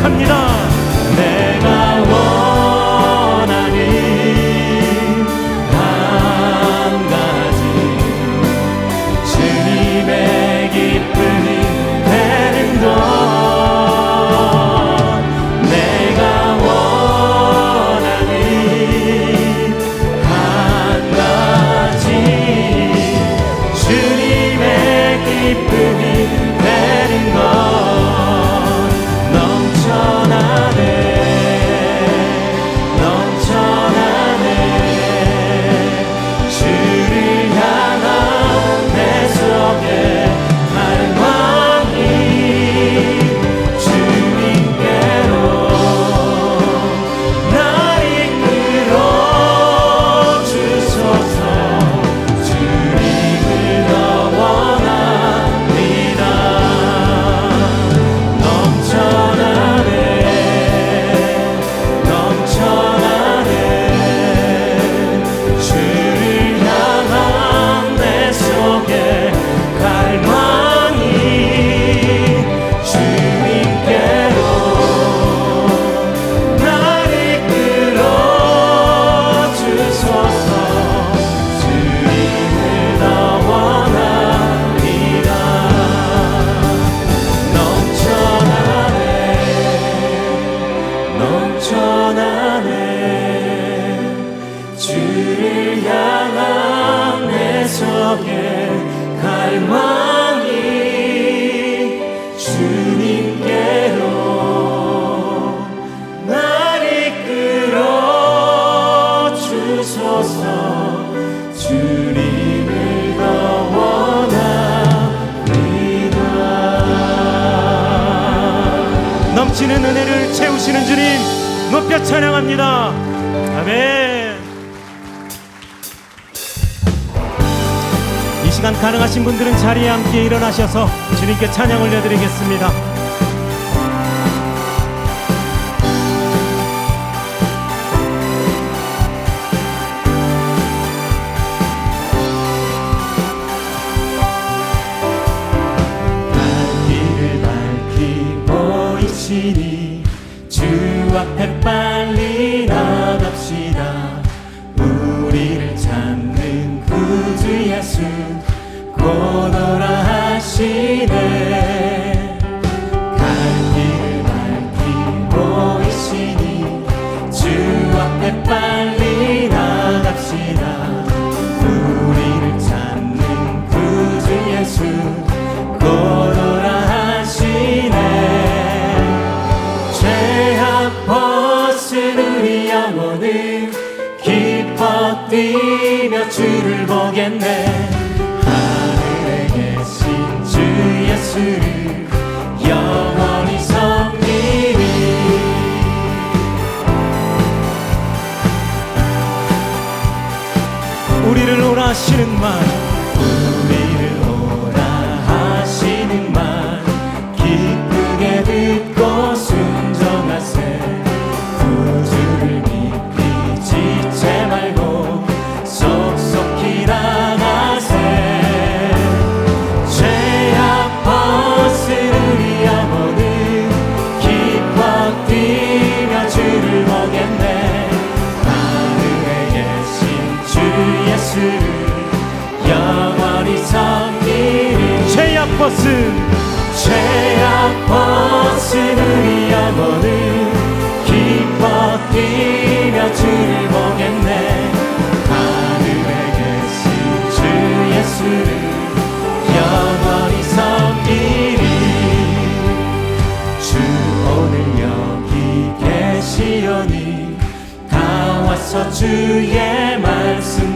축복합니다. 그를 향한 속에 갈망이 주님께로 날 이끌어 주소서. 주님을 더 원합니다. 넘치는 은혜를 채우시는 주님 높여 찬양합니다. 아멘. 시간 가능하신 분들은 자리에 함께 일어나셔서 주님께 찬양 올려드리겠습니다. 오너라 하시 우리를 원하시는 말 죄악 벗을 영혼을 기뻐 뛰며 주를 보겠네. 하늘에 계신 주 예수를 영원히 섬기리. 주 오늘 여기 계시오니 다 와서 주의 말씀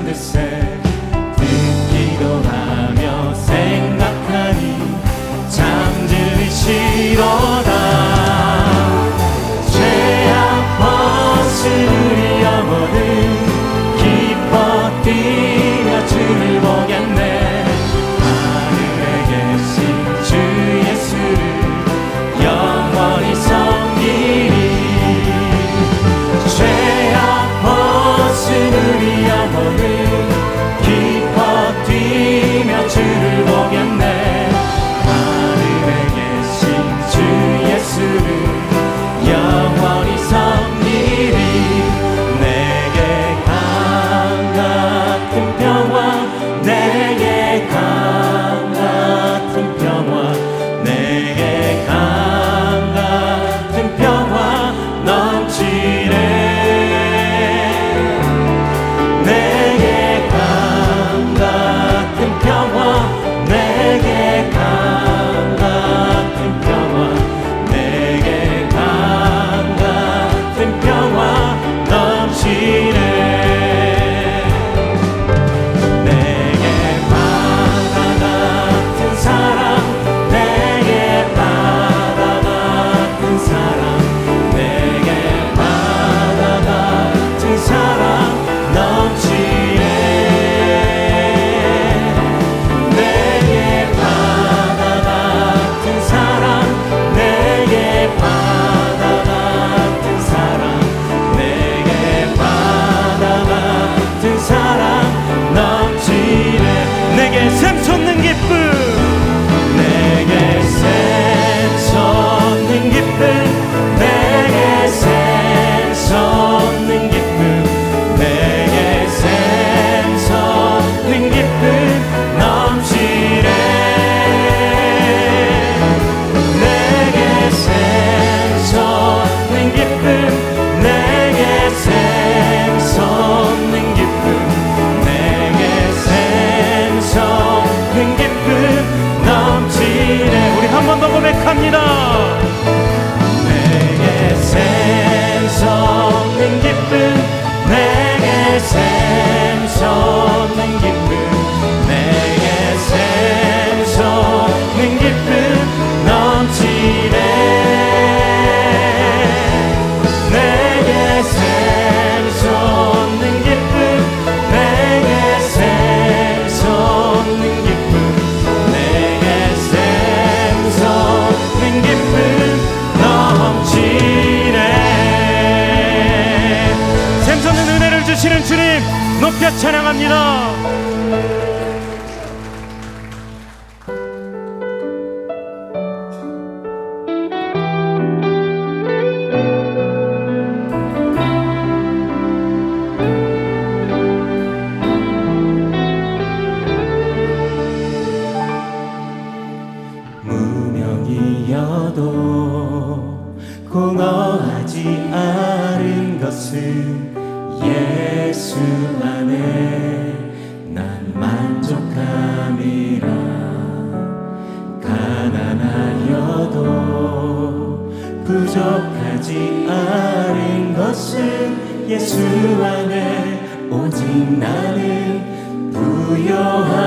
아버지 아는 것은 예수 안에 오직 나는 부여함이라.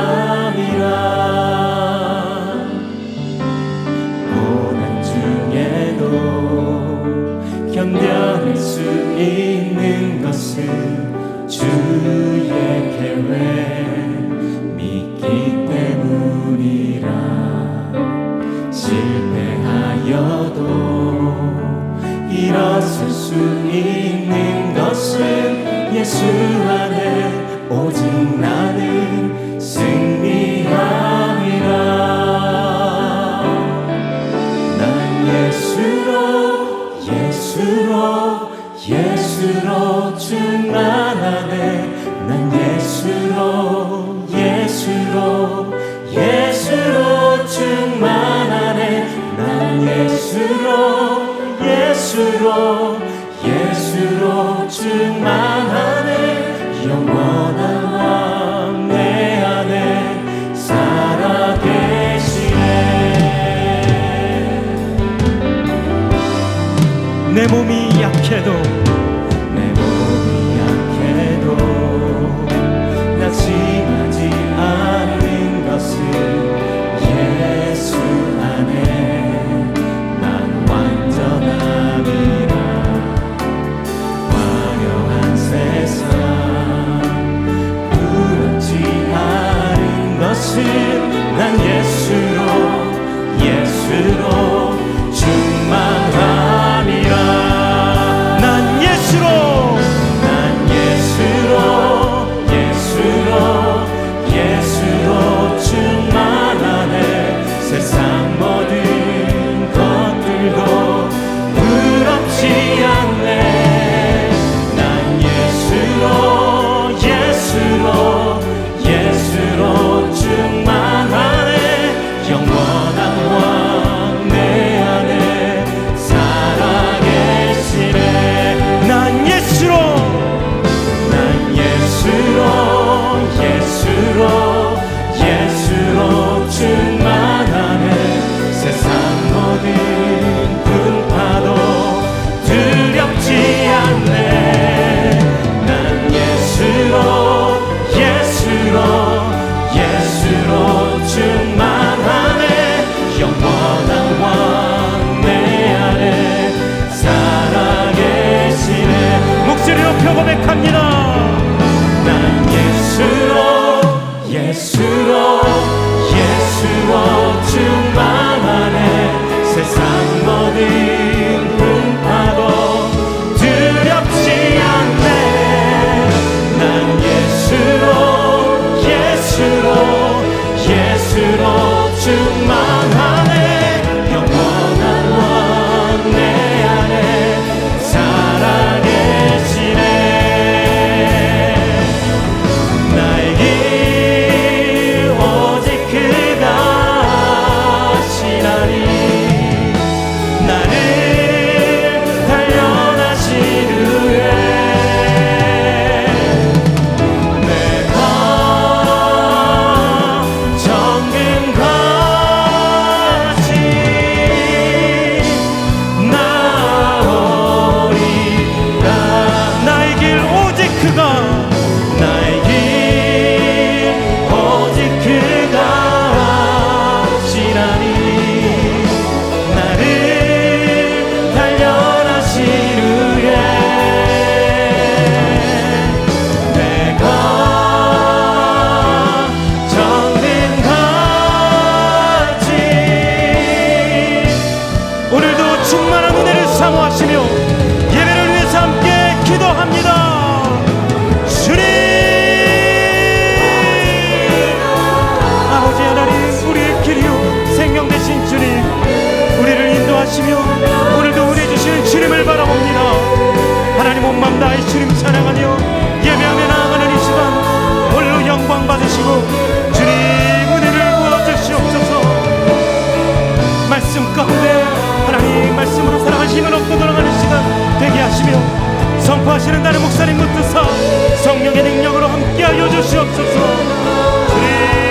고난 중에도 견뎌낼 수 있는 것은 주의 계획 믿기 때문이라. 실패하여 있는 것은 예수 약해도 내 몸이 약해도 낙심하지 않는 것은 예수 안에 난 완전함이라. 화려한 세상 부럽지 않은 것은 난 예수 충만한 은혜를 사모하시며 예배를 위해서 함께 기도합니다. 주님! 아버지 하나님 우리의 길이요. 생명 되신 주님 우리를 인도하시며 오늘도 우리 주시는 주님을 바라봅니다. 하나님 온맘 다해 주님 찬양하며 예배하며 나아가는 이 시간 홀로 영광 받으시고 주시며 선포하시는 나는 목사님 그 붙드사 성령의 능력으로 함께하여 주시옵소서. 그리